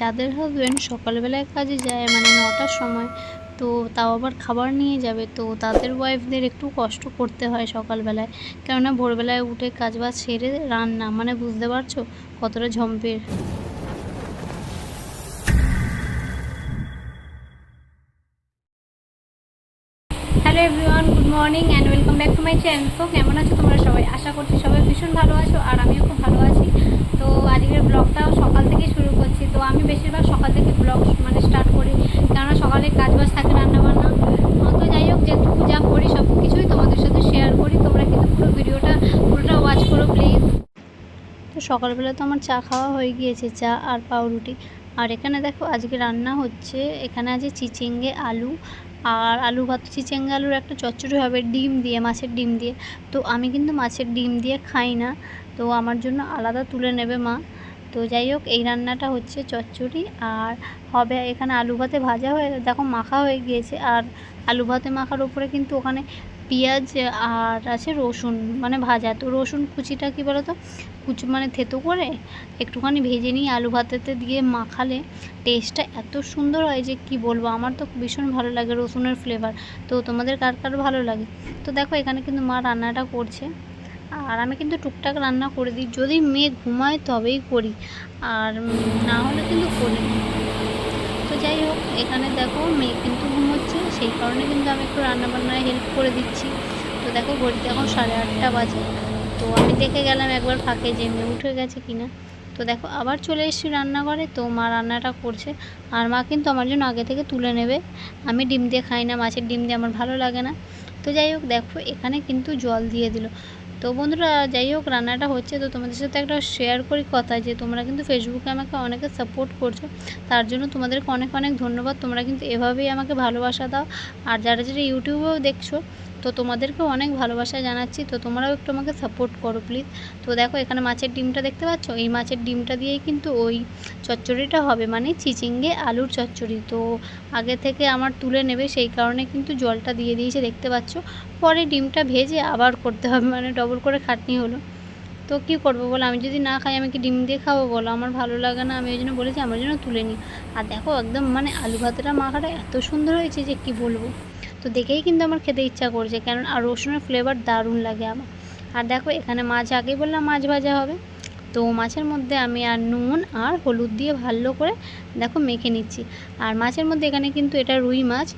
যাদের হাজব্যান্ড সকালবেলায় কাজে যায় মানে নটার সময়, তো তাও আবার খাবার নিয়ে যাবে, তো তাদের ওয়াইফদের একটু কষ্ট করতে হয় সকালবেলায়। কেননা ভোরবেলায় উঠে কাজবাজ সেরে রান্না মানে বুঝতে পারছ কতটা ঝম্পের। Hello everyone good morning and welcome back to my channel তো কেমন আছো তোমরা সবাই? আশা করছি সবাই ভীষণ ভালো আছো আর আমিও খুব ভালো আছি। তো আজকের ব্লগটাও সকাল থেকেই শুরু করছি তো আমি বেশিরভাগ সকাল থেকে ব্লগ মানে স্টার্ট করি, কেননা সকালে কাজ বাজ থাকে, রান্নাবান্না। তো যাই হোক, যেটুকু যা করি সব কিছুই তোমাদের সাথে শেয়ার করি, তোমরা কিন্তু পুরো ভিডিওটা, পুরোটা ওয়াচ করো প্লিজ তো সকালবেলা তো আমার চা খাওয়া হয়ে গিয়েছে, চা আর পাউরুটি। আর এখানে দেখো, আজকে রান্না হচ্ছে, এখানে আছে চিচিঙ্গে আলু। আর আলু ভাত, চিচিঙ্গে আলুর একটা চচ্চড়ি হবে, ডিম দিয়ে, মাছের ডিম দিয়ে। তো আমি কিন্তু মাছের ডিম দিয়ে খাই না, তো আমার জন্য আলাদা তুলে নেবে মা। তো যাই হোক, এই রান্নাটা হচ্ছে চচ্চড়ি আর হবে এখানে আলু ভাতে ভাজা হয়ে, দেখো মাখা হয়ে গিয়েছে আর আলু ভাতে মাখার উপরে কিন্তু ওখানে পেঁয়াজ আর আছে রসুন মানে ভাজা। তো রসুন কুচিটা কী বলো তো কুচি মানে থেতো করে একটুখানি ভেজে নিয়ে আলু ভাতেতে দিয়ে মাখালে টেস্টটা এত সুন্দর হয় যে কি বলব? আমার তো ভীষণ ভালো লাগে রসুনের ফ্লেভার তো তোমাদের কার কার ভালো লাগে? তো দেখো এখানে কিন্তু মা রান্নাটা করছে। আর আমি কিন্তু টুকটাক রান্না করে দিই। যদি মেয়ে ঘুমায় তবেই করি, আর না হলে কিন্তু করি তো যাই হোক, এখানে দেখো মেয়ে কিন্তু ঘুমোচ্ছে, সেই কারণে কিন্তু আমি একটু রান্নাবান্নায় হেল্প করে দিচ্ছি। তো দেখো ঘড়িতে এখন সাড়ে আটটা বাজে। তো আমি দেখে গেলাম একবার ফাঁকে যে মেয়ে উঠে গেছে কিনা। তো দেখো, আবার চলে এসেছি রান্নাঘরে। তো মা রান্নাটা করছে। আর মা কিন্তু আমার জন্য আগে থেকে তুলে নেবে। আমি ডিম দিয়ে খাই না, মাছের ডিম দিয়ে আমার ভালো লাগে না। তো যাই হোক, দেখো এখানে কিন্তু জল দিয়ে দিল। তো বন্ধুরা, যাই হোক, রান্নাটা হচ্ছে। তো তোমাদের সাথে একটা শেয়ার করি কথা যে, তোমরা কিন্তু ফেসবুকে আমাকে অনেকে সাপোর্ট করছ। তার জন্য তোমাদেরকে অনেক অনেক ধন্যবাদ। তোমরা কিন্তু এভাবেই আমাকে ভালোবাসা দাও। আর যারা যারা ইউটিউবেও দেখছ তো তোমাদেরকেও অনেক ভালোবাসা জানাচ্ছি। তো তোমরাও একটু আমাকে সাপোর্ট করো প্লিজ তো দেখো এখানে মাছের ডিমটা দেখতে পাচ্ছ? এই মাছের ডিমটা দিয়েই কিন্তু ওই চচ্চড়িটা হবে মানে চিচিঙ্গে আলুর চচ্চড়ি। তো আগে থেকে আমার তুলে নেবে, সেই কারণে কিন্তু জলটা দিয়ে দিয়েছে, দেখতে পাচ্ছ? পরে ডিমটা ভেজে আবার করতে হবে মানে ডবল করে খাটনি হলো। তো কী করব বলো? আমি যদি না খাই, আমি কি ডিম দিয়ে খাব বলো? আমার ভালো লাগে না, আমি ওই জন্য বলেছি, আমার জন্য তুলে নিই। আর দেখো একদম মানে আলু ভাতটা মাখাটা এত সুন্দর হয়েছে যে কি বলব? তো দেখেই কিন্তু আমার খেতে ইচ্ছা করছে কেন আর রসুনের ফ্লেভার দারুণ লাগে আমার। আর দেখো, এখানে মাছ আগেই বললাম মাছ ভাজা হবে। তো মাছের মধ্যে আমি আর নুন আর হলুদ দিয়ে ভালো করে দেখো মেখে নিচ্ছি। আর মাছের মধ্যে এখানে কিন্তু এটা রুই মাছ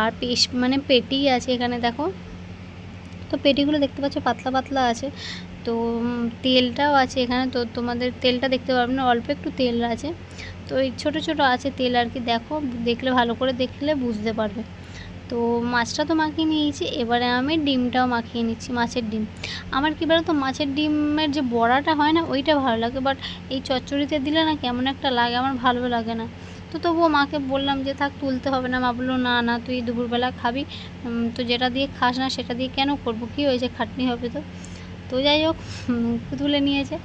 আর পেশ মানে পেটি আছে এখানে দেখো। তো পেটিগুলো দেখতে পাচ্ছ পাতলা পাতলা আছে। তো তেলটাও আছে এখানে। তো তোমাদের তেলটা দেখতে পারবে না, অল্প একটু তেল আছে। তো এই ছোটো ছোটো আছে তেল আর কি, দেখো, দেখলে ভালো করে দেখলে বুঝতে পারবে। তো মাছটা তো মাখিয়ে নিয়েছি, এবারে আমি ডিমটাও মাখিয়ে নিচ্ছি, মাছের ডিম। আমার কী বলো তো মাছের ডিমের যে বড়াটা হয় না, ওইটা ভালো লাগে বাট এই চচ্চড়িতে দিলে না কেমন একটা লাগে, আমার ভালো লাগে না। তো তবুও মাকে বললাম যে, থাক, তুলতে হবে না। মা বলল, না না, তুই দুপুরবেলা খাবি তো যেটা দিয়ে খাস না, সেটা দিয়ে কেন করব? কী হয়েছে? খাটনি হবে তো। তো যাই হোক তুলে নিয়েছে।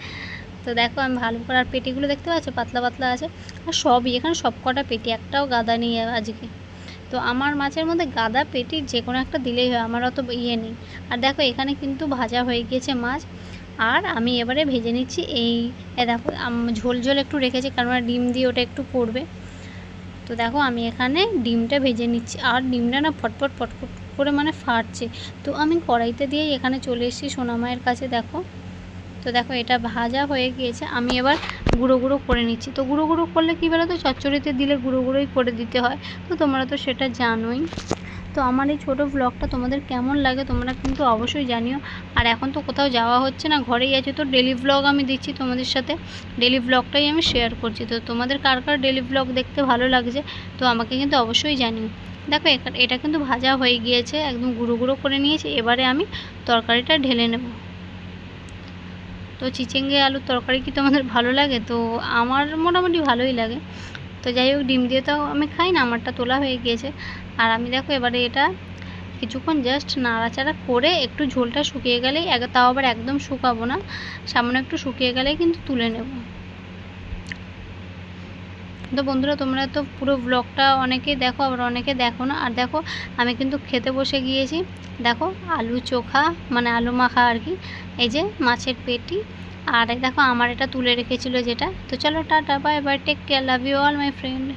তো দেখো, আমি ভালো করে, আর পেটিগুলো দেখতে পাচ্ছ? পাতলা পাতলা আছে। আর সবই, এখানে সব কটা পেটি, একটাও গাদা নেই আজকে। তো আমার মাছের মধ্যে গাদা পেটি যে কোনো একটা দিলেই হয়, আমার অত ইয়ে নেই। আর দেখো, এখানে কিন্তু ভাজা হয়ে গিয়েছে মাছ। আর আমি এবারে ভেজে নিচ্ছি এই দেখো ঝোল ঝোল একটু রেখেছি, কারণ ডিম দিয়ে ওটা একটু পড়বে তো দেখো, আমি এখানে ডিমটা ভেজে নিচ্ছি। আর ডিমটা না ফটফট ফটফট করে মানে ফাটছে। তো আমি কড়াইতে দিয়েই এখানে চলে এসেছি সোনামায়ের কাছে, দেখো। তো দেখো, এটা ভাজা হয়ে গিয়েছে। আমি এবার গুঁড়ো গুঁড়ো করে নিচ্ছি। তো গুঁড়ো গুঁড়ো করলে কী বলো তো চচ্চড়িতে দিলে গুঁড়ো গুঁড়োই করে দিতে হয়। তো তোমরা তো সেটা জানোই। তো আমার এই ছোটো ব্লগটা তোমাদের কেমন লাগে তোমরা কিন্তু অবশ্যই জানিও। আর এখন তো কোথাও যাওয়া হচ্ছে না, ঘরেই আছে। তো ডেলি ব্লগ আমি দিচ্ছি তোমাদের সাথে। ডেলি ব্লগটাই আমি শেয়ার করছি। তো তোমাদের কার কার ডেলি ব্লগ দেখতে ভালো লাগছে, তো আমাকে কিন্তু অবশ্যই জানিও। দেখো এটা কিন্তু ভাজা হয়ে গিয়েছে, একদম গুঁড়ো গুঁড়ো করে নিয়েছি। এবারে আমি তরকারিটা ঢেলে নেব। তো চিচিঙ্গে আলুর তরকারি কি তোমাদের ভালো লাগে? তো আমার মোটামুটি ভালোই লাগে। তো যাই হোক, ডিম দিয়ে তো আমি খাই না, আমারটা তোলা হয়ে গিয়েছে। আর আমি দেখো এবারে এটা কিছুক্ষণ জাস্ট নাড়াচাড়া করে একটু ঝোলটা শুকিয়ে গেলেই তাও আবার একদম শুকাবো না, সামান্য একটু শুকিয়ে গেলেই কিন্তু তুলে নেব। তো বন্ধুরা, তোমরা তো পুরো ব্লগটা অনেকে দেখো, আবার অনেকে দেখো না। আর দেখো, আমি কিন্তু খেতে বসে গিয়েছি। দেখো, আলু চোখা মানে আলু মাখা আর কি। এই যে মাছের পেটি। আর দেখো, আমার এটা তুলে রেখেছিল যেটা। তো চলো, tata bye bye take care love you all my friend